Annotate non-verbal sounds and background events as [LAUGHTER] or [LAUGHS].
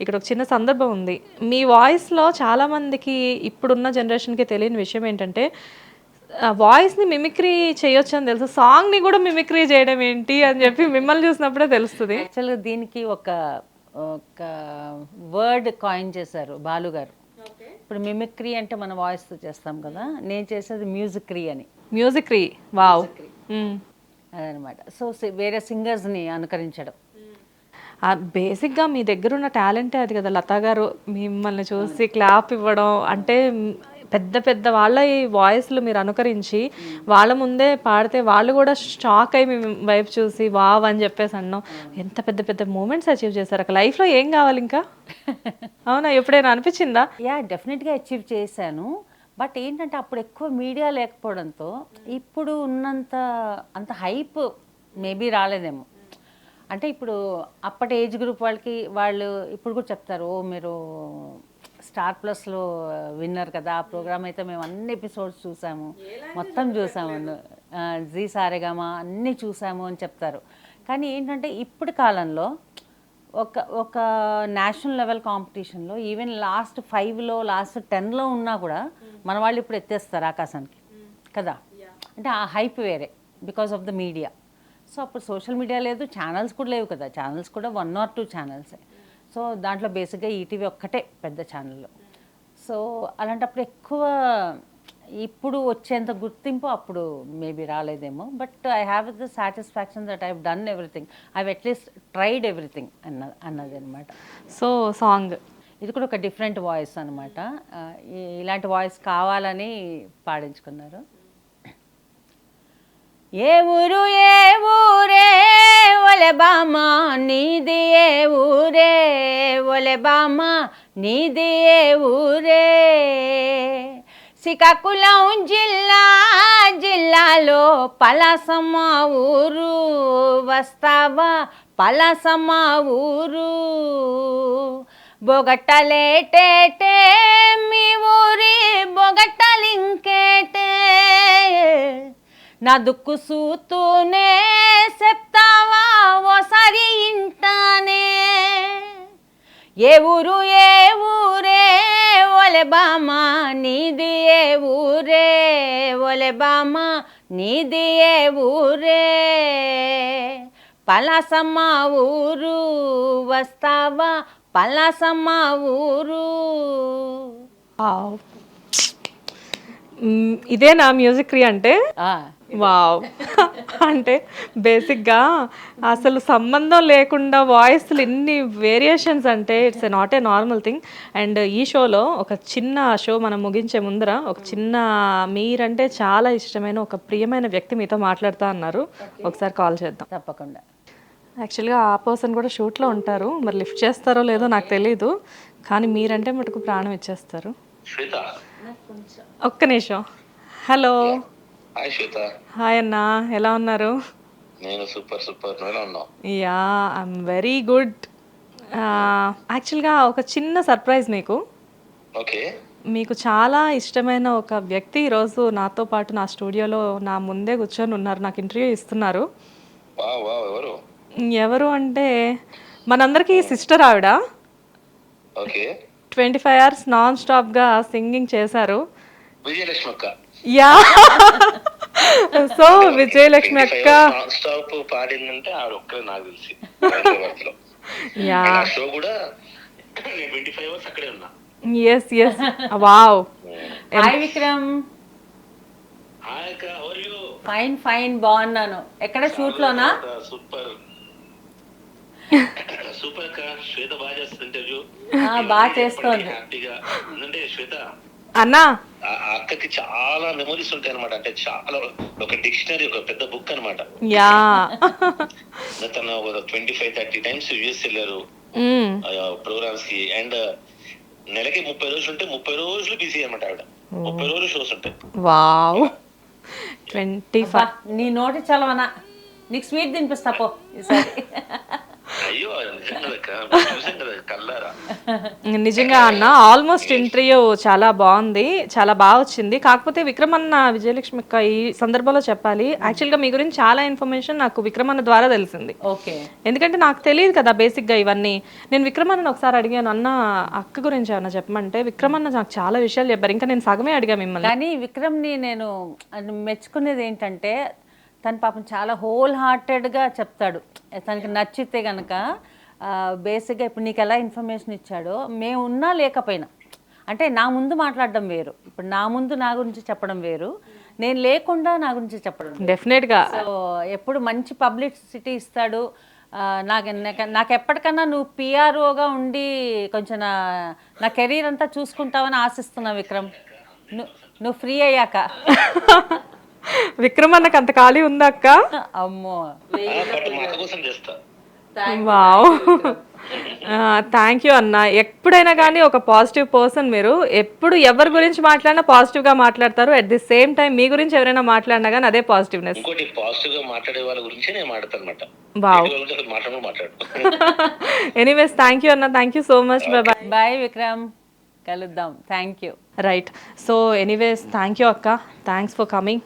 ఇక్కడ ఒక చిన్న సందర్భం ఉంది. మీ వాయిస్లో చాలామందికి ఇప్పుడున్న జనరేషన్కి తెలియని విషయం ఏంటంటే వాయిస్ని మిమిక్రీ చేయొచ్చు అని తెలుసు. సాంగ్ని కూడా మిమిక్రీ చేయడం ఏంటి అని చెప్పి మిమ్మల్ని చూసినప్పుడే తెలుస్తుంది. యాక్చువల్గా దీనికి ఒక ఒక వర్డ్ కాయిన్ చేశారు బాలు గారు. ఇప్పుడు మిమిక్రీ అంటే మన వాయిస్తో చేస్తాం కదా నేను చేసేది మ్యూజిక్రీ అని. మ్యూజిక్రీ. వావ్. అదనమాట. సో వేరే సింగర్స్ని అనుకరించడం. బేసిక్గా మీ దగ్గర ఉన్న టాలెంటే అది కదా. లతా గారు మిమ్మల్ని చూసి క్లాప్ ఇవ్వడం అంటే పెద్ద పెద్ద వాళ్ళ ఈ వాయిస్లు మీరు అనుకరించి వాళ్ళ ముందే పాడితే వాళ్ళు కూడా షాక్ అయి మీ వైపు చూసి వావ్ అని చెప్పేసి అన్నాం. ఎంత పెద్ద పెద్ద మూమెంట్స్ అచీవ్ చేశారు. అక్కడ లైఫ్లో ఏం కావాలి ఇంకా? అవునా? ఎప్పుడైనా అనిపించిందా? యా డెఫినెట్గా అచీవ్ చేశాను. బట్ ఏంటంటే అప్పుడు ఎక్కువ మీడియా లేకపోవడంతో ఇప్పుడు ఉన్నంత అంత హైప్ మేబీ రాలేదేమో. అంటే ఇప్పుడు అప్పటి ఏజ్ గ్రూప్ వాళ్ళకి వాళ్ళు ఇప్పుడు కూడా చెప్తారు ఓ మీరు స్టార్ ప్లస్లో విన్నర్ కదా ఆ ప్రోగ్రామ్ అయితే మేము అన్ని ఎపిసోడ్స్ చూసాము మొత్తం చూసాము జీ సారేగామా అన్నీ చూసాము అని చెప్తారు. కానీ ఏంటంటే ఇప్పుడు కాలంలో ఒక ఒక నేషనల్ లెవెల్ కాంపిటీషన్లో ఈవెన్ లాస్ట్ ఫైవ్లో లాస్ట్ టెన్లో ఉన్నా కూడా మన వాళ్ళు ఇప్పుడు ఎత్తేస్తారు ఆకాశానికి. కదా? అంటే ఆ హైప్ వేరే because of the media. So అప్పుడు సోషల్ మీడియా లేదు ఛానల్స్ కూడా లేవు కదా. ఛానల్స్ కూడా వన్ ఆర్ టూ ఛానల్సే సో దాంట్లో బేసిక్గా ఈటీవీ ఒక్కటే పెద్ద ఛానల్ సో అలాంటప్పుడు ఎక్కువ ఇప్పుడు వచ్చేంత గుర్తింపు అప్పుడు maybe రాలేదేమో. But I have the satisfaction that I done everything I at least tried everything అన్న అన్నది అనమాట సో సాంగ్ ఇది కూడా ఒక డిఫరెంట్ వాయిస్ అనమాట ఇలాంటి వాయిస్ కావాలని పాడించుకున్నారు. ఏ ఊరు ఏ ఊరే? ఒలె బామ్మ నీది ఏ ఊరే? ఒలె బామ్మ నీది ఏ ఊరే? శ్రీకాకుళం జిల్లా జిల్లాలో పలాసమ్మ ఊరు. వస్తావా పలాసమ్మ ఊరు? బొగట్టలేటేటే మీ ఊరి బొగట్టలింకేటే. నా దుక్కు సూతూనే చెప్తావా ఓసారి ఇంటానే. ఏ ఊరు ఏ ఊరే? ఒలె బామ్మ నీది ఏ ఊరే? ఒలె బామ్మ నీది ఏ ఊరే? పలాసమ్మ ఊరు వస్తావా? పలాసమ్మ ఊరు. ఇదే నా మ్యూజిక్రీ అంటే? వావ్. అంటే బేసిక్గా అసలు సంబంధం లేకుండా వాయిస్లు ఎన్ని వేరియేషన్స్ అంటే it's not a normal thing. And ఈ షోలో ఒక చిన్న షో మనం ముగించే ముందర ఒక చిన్న మీరంటే చాలా ఇష్టమైన ఒక ప్రియమైన వ్యక్తి మీతో మాట్లాడుతా అన్నారు. ఒకసారి కాల్ చేద్దాం. తప్పకుండా. యాక్చువల్గా ఆ పర్సన్ కూడా షూట్లో ఉంటారు. మరి లిఫ్ట్ చేస్తారో లేదో నాకు తెలీదు. కానీ మీరంటే మటుకు ప్రాణం ఇచ్చేస్తారు. శ్వేత. ఒక్క నిమిషం. హలో. హాయ్ శ్వేత హాయ్ అన్న. ఎలా ఉన్నారు? నేను సూపర్ సూపర్ నువ్వు ఎలా ఉన్నావు? యా ఐఎమ్ వెరీ గుడ్ యాక్చువల్గా ఒక చిన్న సర్ప్రైజ్ మీకు ఓకే. మీకు చాలా ఇష్టమైన ఒక వ్యక్తి ఈరోజు నాతో పాటు నా స్టూడియోలో నా ముందే కూర్చొని ఉన్నారు. నాకు ఇంటర్వ్యూ ఇస్తున్నారు. ఎవరు? ఎవరు అంటే మనందరికీ సిస్టర్ ఆవిడ. Okay. Twenty five hours non స్టాప్గా సింగింగ్ చేశారు. విజయలక్ష్మి అక్క యా సో విజయలక్ష్మి అక్క స్టాప్ పాడిందంటే ఒక్కరే నాకు తెలిసి యా షో కూడా నేను ట్వంటీ ఫైవ్ అవర్స్ అక్కడే ఉన్నా yes yes wow hi Vikram hi అక్క హౌ యూ ఫైన్ ఫైన్ బాగున్నాను ఎక్కడ షూట్లోనా సూపర్. [LAUGHS] సూపర్ అక్క శ్వేత బాగా చేస్తుంది ఇంటర్వ్యూ బాగా చేస్తోంది. హ్యాపీగా అంటే శ్వేత? అన్నా? అక్కకి చాలా మెమరీస్ ఉంటాయి అనమాట అంటే చాలా ఒక డిక్షనరీ ఒక పెద్ద బుక్ అనమాట యా. తను ఒక twenty five thirty times US వెళ్ళారు. ప్రోగ్రామ్స్కి. అండ్ నెలకి ముప్పై రోజులు ఉంటే ముప్పై రోజులు బిజీ అనమాట ఆవిడ. ముప్పై రోజులు షోస్ ఉంటాయి. వావ్. ట్వంటీ ఫైవ్ నీ నోటి చలవనా. నీకు స్వీట్ తినిపిస్తా పో. ఈసారి అయ్యో [LAUGHS] నిజంగా అన్న ఆల్మోస్ట్ ఇంటర్వ్యూ చాలా బాగుంది చాలా బాగా వచ్చింది. కాకపోతే విక్రమన్న విజయలక్ష్మి అక్క ఈ సందర్భంలో చెప్పాలి. యాక్చువల్గా మీ గురించి చాలా ఇన్ఫర్మేషన్ నాకు విక్రమన్న ద్వారా తెలిసింది. ఓకే. ఎందుకంటే నాకు తెలియదు కదా బేసిక్గా ఇవన్నీ. నేను విక్రమన్నని ఒకసారి అడిగాను అన్న అక్క గురించి ఏమన్నా చెప్పమంటే? విక్రమన్న నాకు చాలా విషయాలు చెప్పారు. ఇంకా నేను సగమే అడిగా మిమ్మల్ని. కానీ విక్రమ్ని నేను మెచ్చుకునేది ఏంటంటే తను పాపం చాలా హోల్ హార్టెడ్గా చెప్తాడు. తనకి నచ్చితే గనక బేసిక్గా ఇప్పుడు నీకు ఎలా ఇన్ఫర్మేషన్ ఇచ్చాడో మేము ఉన్నా లేకపోయినా. అంటే నా ముందు మాట్లాడడం వేరు. ఇప్పుడు నా ముందు నా గురించి చెప్పడం వేరు. నేను లేకుండా నా గురించి చెప్పడం. డెఫినెట్గా సో ఎప్పుడు మంచి పబ్లిసిటీ ఇస్తాడు. నాకు నాకు- ఎప్పటికన్నా నువ్వు పిఆర్ఓగా ఉండి కొంచెం నా నా కెరీర్ అంతా చూసుకుంటావని ఆశిస్తున్నా విక్రమ్. ను- నువ్వు ఫ్రీ అయ్యాక. [LAUGHS] విక్రమన్నకి అంత ఖాళీ ఉందా అక్క? అమ్మో. వావ్. థ్యాంక్ యూ అన్న. ఎప్పుడైనా కానీ ఒక పాజిటివ్ పర్సన్ మీరు. ఎప్పుడు ఎవరి గురించి మాట్లాడినా పాజిటివ్గా మాట్లాడతారు. అట్ ది సేమ్ టైం మీ గురించి ఎవరైనా మాట్లాడినా కానీ అదే పాజిటివ్నెస్ ఇంకోటి పాజిటివ్గా మాట్లాడే వాళ్ళ గురించి నేను మాట్లాడతాను అనమాట వావ్ ఎనీవేస్ థ్యాంక్ యూ అన్న. Thank you so much bye bye bye Vikram కలుద్దాం. Thank you right so anyways thank you అక్క. Thanks for coming